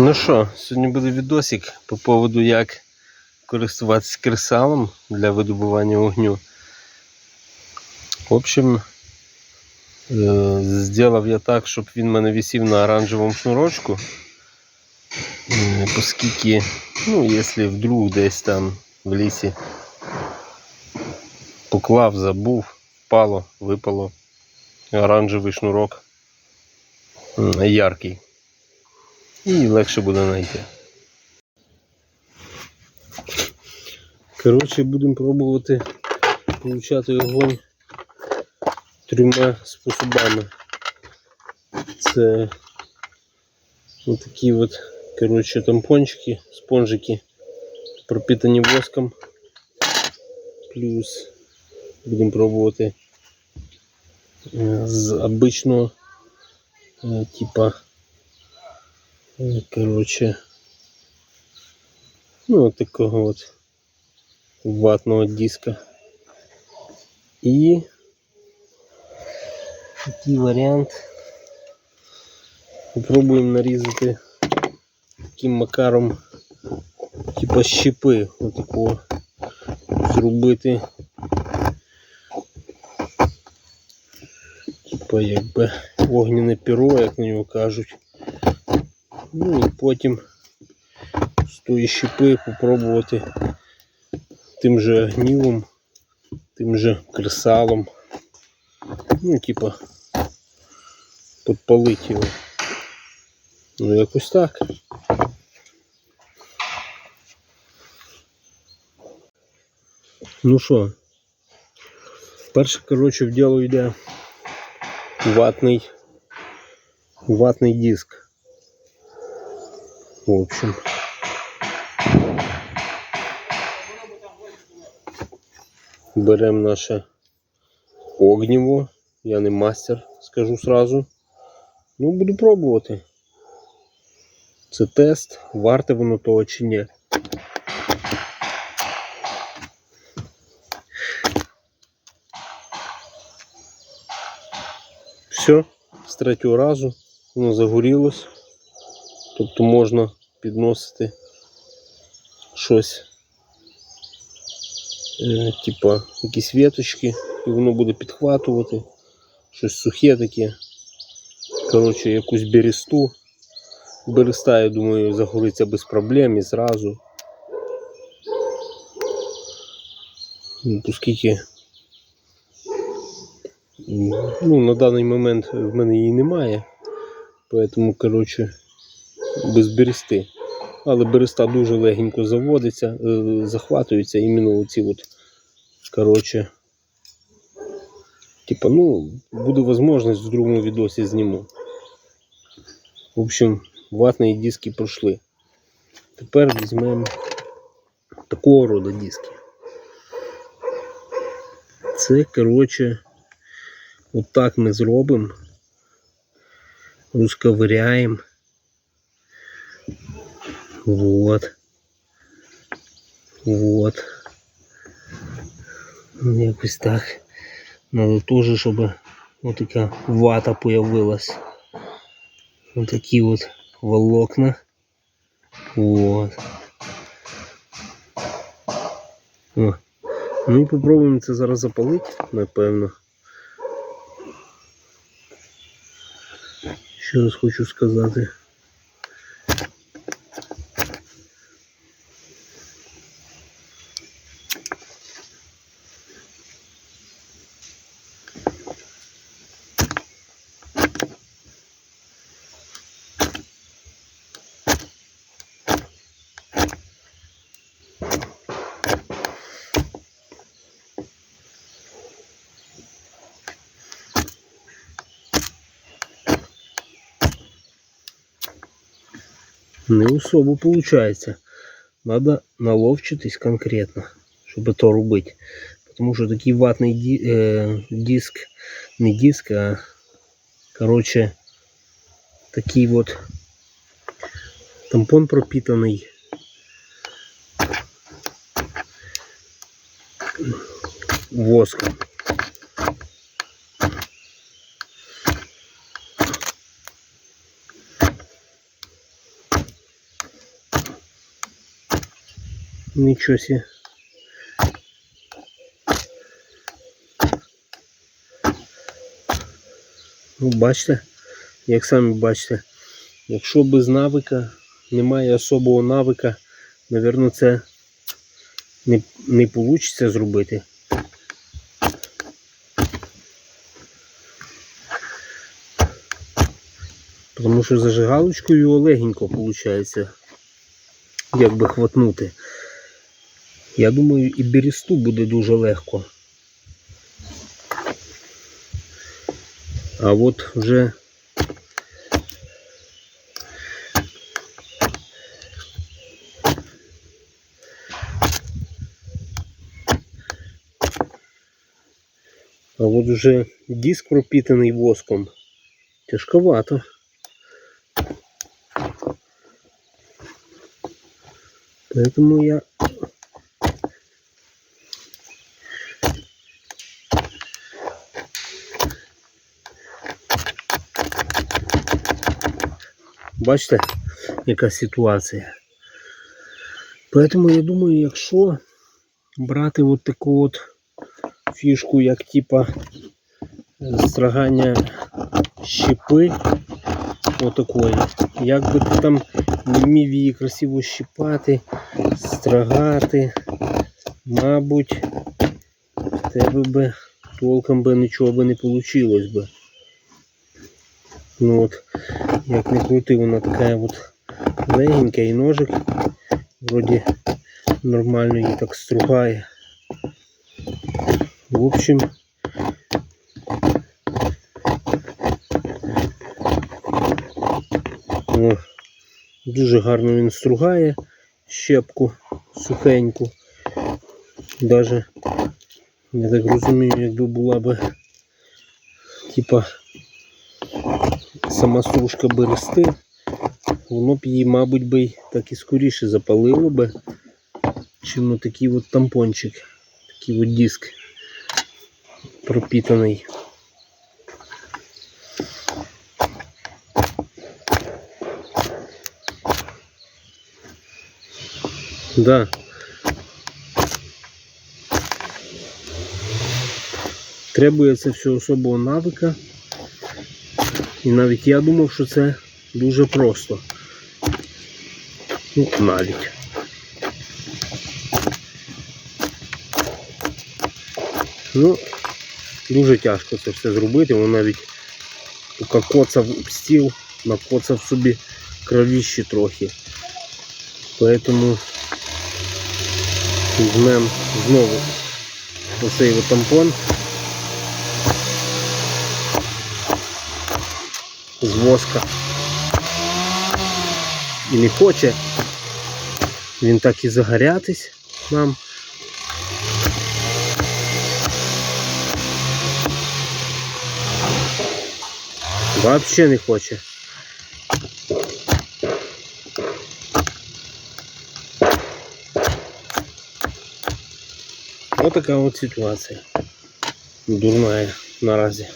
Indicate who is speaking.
Speaker 1: Ну що, сьогодні буде відосик по поводу як користуватися кресалом для видобування вогню. В общем, е, зробив я так, щоб він мене висів на оранжевому шнурочку. Е, Оскільки, ну, якщо вдруг десь там в лісі поклав, забув, впало, випало оранжевий шнурок яркий. І легше буде знайти. Коротше, будемо пробувати получати огонь трьома способами. Це отакі от, коротше, тампончики, спонжики, пропитані воском. Плюс будемо пробувати е, з обичного е, типа Е, Короче, ну от такого от ватного диска. І такий варіант. Попробуємо нарізати таким макаром, типа щепи, отакого зробити. Типа якби огняне перо, як на нього кажуть. Ну і потім з тої щепи попробувати тим же гнівом, тим же кресалом. Ну, типа, підпалити його. Ну, якось так. Ну що, перше, коротше, в діло йде ватний, ватний диск. В общем. Беремо наше огніво. Я не мастер, скажу сразу. Ну, буду пробувати. Це тест, варте воно того чи ні. Все, з третього разу воно загорілось. Тобто можна підносити щось, е, типа якісь віточки, і воно буде підхватувати, щось сухе таке. Коротше, якусь бересту. Береста, я думаю, загориться без проблем і зразу. Ну, Оскільки ну, на даний момент в мене її немає. Поэтому, коротше, без берести. Але береста дуже легенько заводиться, е, захватується іменно оці от, коротше, типа, ну, буде можливість в другому відосі зніму. В общем, ватні диски пройшли. Тепер візьмемо такого роду диски. Це, коротше, отак ми зробимо, розковиряємо. Вот. Вот. Ну, Якось так. Надо теж, щоб вот така вата появилась. Вот такі вот волокна. Вот. О. Ну і попробуємо це зараз запалити, напевно. Ще раз хочу сказати. Не особо получается. Надо наловчитись конкретно, чтобы это рубить. Потому что такий ватный ди э, диск, не диск, а короче, такий вот тампон пропитанный. Воском. Нічого сі. Ну, бачите, як самі бачите, якщо без навика, немає особого навика, напевно, це не, не вийде зробити. Тому що зажигалочкою легенько виходить, як би хватнути. Я думаю, і бересту буде дуже легко. А от вже А от вже диск пропитаний воском. Тяжковато. Поэтому я Бачите, яка ситуація. Поэтому я думаю, якщо брати от таку от фішку, як типа строгання щепи, отакої, як би ти там не вмів її красиво щипати, строгати, мабуть, в тебе би толком би нічого би не вийшло. Ну от, як не крути, вона така от легенька і ножик вроді нормально її так стругає. В общем, о, дуже гарно він стругає щепку сухеньку. Даже, я так розумію, якби була би типа сама стружка берести, воно б її, мабуть, би так і скоріше запалило би, чим на такий от тампончик, такий от диск пропитаний. Да. Требується все особого навика. І навіть я думав, що це дуже просто. Ну, навіть. Ну, дуже тяжко це все зробити, воно навіть поки коцав стіл, накоцав собі кровіще трохи. Поэтому візьмемо знову оцей тампон. з воска. І не хоче він так і загорятись нам. Вообще не хоче. Ось така от ситуація. Дурная наразі.